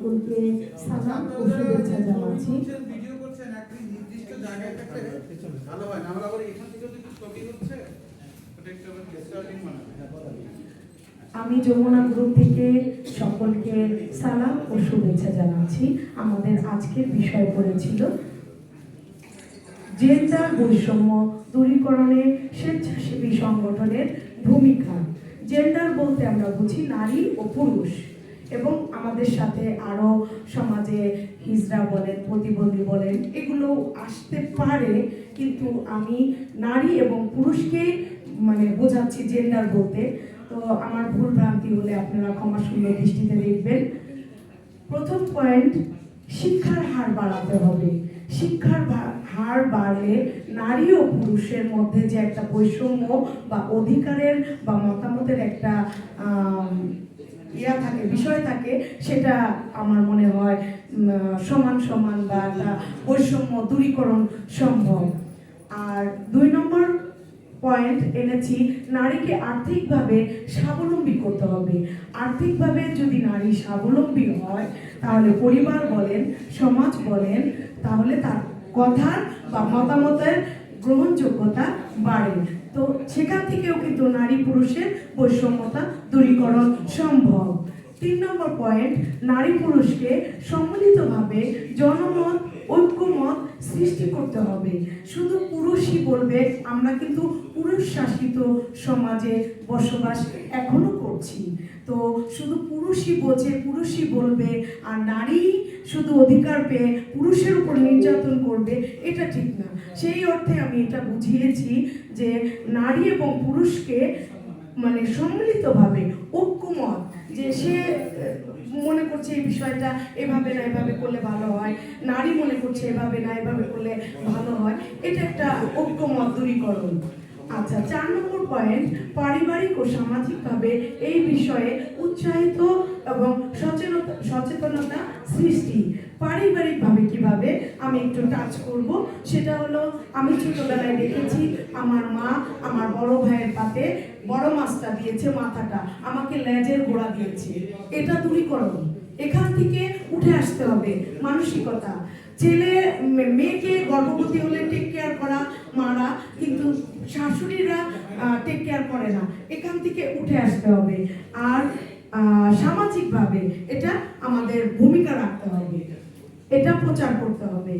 সকলকে সালাম ও শুভেচ্ছা জানাচ্ছি। আমি যমুনা গ্রুপ থেকে সকলকে সালাম ও শুভেচ্ছা জানাচ্ছি। আমাদের আজকের বিষয় পড়েছিল, জেন্ডার বৈষম্য দূরীকরণে স্বেচ্ছাসেবী সংগঠনের ভূমিকা। জেন্ডার বলতে আমরা বুঝি নারী ও পুরুষ। আমাদের সাথে আরও সমাজে হিজড়া বলেন, প্রতিবন্ধী বলেন, এগুলো আসতে পারে, কিন্তু আমি নারী এবং পুরুষকে মানে বোঝাচ্ছি জেন্ডার বলতে। তো আমার ভুল ভ্রান্তি হলে আপনারা ক্ষমা সুন্দর দৃষ্টিতে দেখবেন। প্রথম পয়েন্ট শিক্ষার হার বাড়াতে হবে। শিক্ষার হার বাড়লে নারী ও পুরুষের মধ্যে যে একটা বৈষম্য বা অধিকারের বা মতামতের একটা ইয়া থাকে, বিষয় থাকে, সেটা আমার মনে হয় সমান সমান বা একটা বৈষম্য দূরীকরণ সম্ভব। আর দুই নম্বর পয়েন্ট এনেছি, নারীকে আর্থিকভাবে স্বাবলম্বী করতে হবে। আর্থিকভাবে যদি নারী স্বাবলম্বী হয়, তাহলে পরিবার বলেন, সমাজ বলেন, তাহলে তার কথার বা মতামতের গ্রহণযোগ্যতা বাড়ে। তো সেখান থেকেও কিন্তু নারী পুরুষের বৈষম্যতা দূরীকরণ সম্ভব। তিন নম্বর পয়েন্ট নারী পুরুষকে সম্মিলিতভাবে জনমত, ঐক্যমত সৃষ্টি করতে হবে। শুধু পুরুষই বলবে, আমরা কিন্তু পুরুষ শাসিত সমাজে বসবাস এখনও করছি। তো শুধু পুরুষই বোঝে, পুরুষই বলবে, আর নারী শুধু অধিকার পেয়ে পুরুষের উপর নির্যাতন করবে, এটা ঠিক সেই অর্থে আমি এটা বুঝিয়েছি যে নারী এবং পুরুষকে মানে সম্মিলিতভাবে ঐক্যমত, যে সে মনে করছে এই বিষয়টা এভাবে না, এভাবে করলে ভালো হয়, নারী মনে করছে এভাবে না, এভাবে করলে ভালো হয়, এটা একটা ঐক্যমত দূরীকরণ। আচ্ছা চার নম্বর পয়েন্ট পারিবারিক ও সামাজিকভাবে এই বিষয়ে উৎসাহিত এবং সচেতনতা সচেতনতা সৃষ্টি। পারিবারিকভাবে কীভাবে? আমি একটু টাচ করব। সেটা হলো, আমি ছোটবেলায় দেখেছি, আমার মা আমার বড় ভাইয়ের পাতে বড় মাছটা দিয়েছে মাথাটা, আমাকে লেজের গোড়া দিয়েছে। এটা দূরীকরণ, এখান থেকে উঠে আসতে হবে, মানসিকতা। ছেলে মেয়েকে গর্ভবতী হলে টেক কেয়ার করা মারা, কিন্তু শাশুড়িরা টেক কেয়ার করে না, এখান থেকে উঠে আসতে হবে। আর সামাজিকভাবে এটা আমাদের ভূমিকা রাখতে হবে। এটা প্রচার করতে হবে।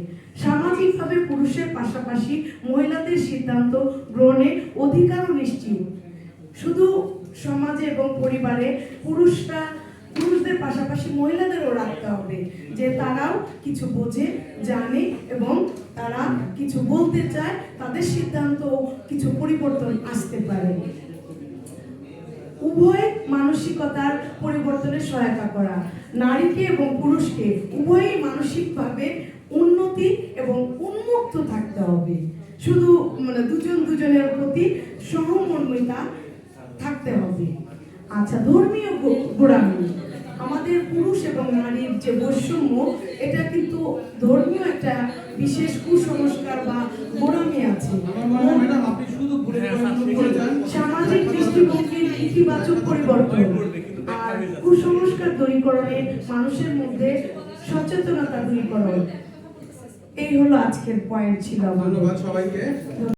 সামাজিকভাবে পুরুষের পাশাপাশি মহিলাদের সিদ্ধান্ত গ্রহণে অধিকারও নিশ্চিত। শুধু সমাজে এবং পরিবারে পুরুষরা, পুরুষদের পাশাপাশি মহিলাদেরও রাখতে হবে যে তারাও কিছু বোঝে, জানে এবং তারা কিছু বলতে চায়, তাদের সিদ্ধান্ত কিছু পরিবর্তন আসতে পারে। উভয় মানসিকতার পরিবর্তনে সহায়তা করা। নারীকে এবং পুরুষকে উভয়ই মানসিকভাবে উন্নতি এবং উন্মুক্ত থাকতে হবে। শুধু মানে দুজন দুজনের প্রতি সহমর্মিতা থাকতে হবে। আচ্ছা ধর্মীয় গোড়ামি। আমাদের পুরুষ এবং নারীর যে বৈষম্য, এটা কিন্তু ধর্মীয় একটা বিশেষ কুসংস্কার বা গোড়ামি আছে আমার মনে হয় ম্যাডাম আপনি শুধু ভুলে করে যান সামাজিক দৃষ্টিভঙ্গির ইতিবাচক পরিবর্তন আর কুসংস্কার দূরীকরণে মানুষের মধ্যে সচেতনতা দূরীকরণ এই হলো আজকের পয়েন্ট ছিল ধন্যবাদ সবাইকে।